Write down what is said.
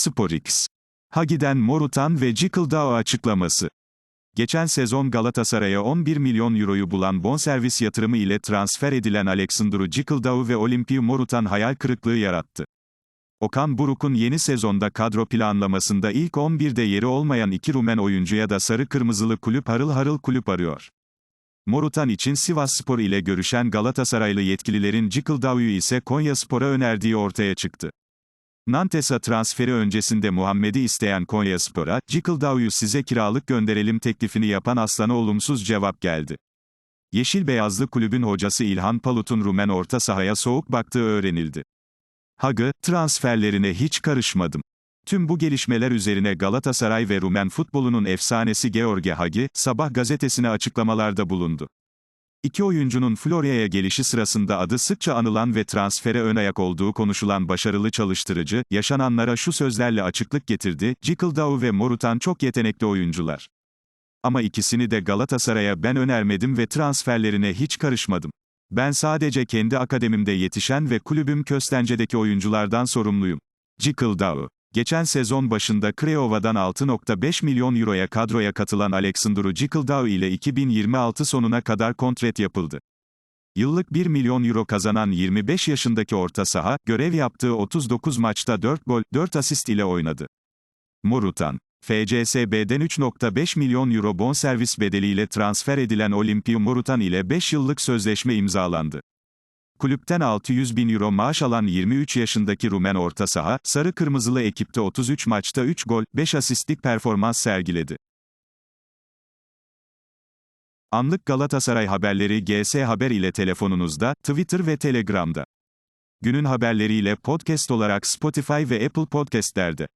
SporX. Hagi'den Morutan ve Cikıldao açıklaması. Geçen sezon Galatasaray'a 11 milyon euroyu bulan bonservis yatırımı ile transfer edilen Alexandru Cikıldao ve Olimpiu Morutan hayal kırıklığı yarattı. Okan Buruk'un yeni sezonda kadro planlamasında ilk 11'de yeri olmayan iki Rumen oyuncuya da sarı kırmızılı kulüp harıl harıl kulüp arıyor. Morutan için Sivasspor ile görüşen Galatasaraylı yetkililerin Cikıldao'yu ise Konyaspor'a önerdiği ortaya çıktı. Nantes'a transferi öncesinde Muhammed'i isteyen Konyaspor'a, Cikıldao'yu size kiralık gönderelim teklifini yapan Aslan'a olumsuz cevap geldi. Yeşil Beyazlı kulübün hocası İlhan Palut'un Rumen orta sahaya soğuk baktığı öğrenildi. Hagı, transferlerine hiç karışmadım. Tüm bu gelişmeler üzerine Galatasaray ve Rumen futbolunun efsanesi George Hagi, Sabah gazetesine açıklamalarda bulundu. İki oyuncunun Florya'ya gelişi sırasında adı sıkça anılan ve transfere ön ayak olduğu konuşulan başarılı çalıştırıcı, yaşananlara şu sözlerle açıklık getirdi, Cikıldao ve Morutan çok yetenekli oyuncular. Ama ikisini de Galatasaray'a ben önermedim ve transferlerine hiç karışmadım. Ben sadece kendi akademimde yetişen ve kulübüm Köstence'deki oyunculardan sorumluyum. Cikıldao Geçen sezon başında Craiova'dan 6.5 milyon euroya kadroya katılan Alexandru Cikıldao ile 2026 sonuna kadar kontrat yapıldı. Yıllık 1 milyon euro kazanan 25 yaşındaki orta saha, görev yaptığı 39 maçta 4 gol, 4 asist ile oynadı. Morutan, FCSB'den 3.5 milyon euro bonservis bedeliyle transfer edilen Olimpiu Morutan ile 5 yıllık sözleşme imzalandı. Kulüpten 600 bin euro maaş alan 23 yaşındaki Rumen orta saha, sarı kırmızılı ekipte 33 maçta 3 gol, 5 asistlik performans sergiledi. Anlık Galatasaray haberleri GS Haber ile telefonunuzda, Twitter ve Telegram'da. Günün haberleriyle podcast olarak Spotify ve Apple Podcast'lerde.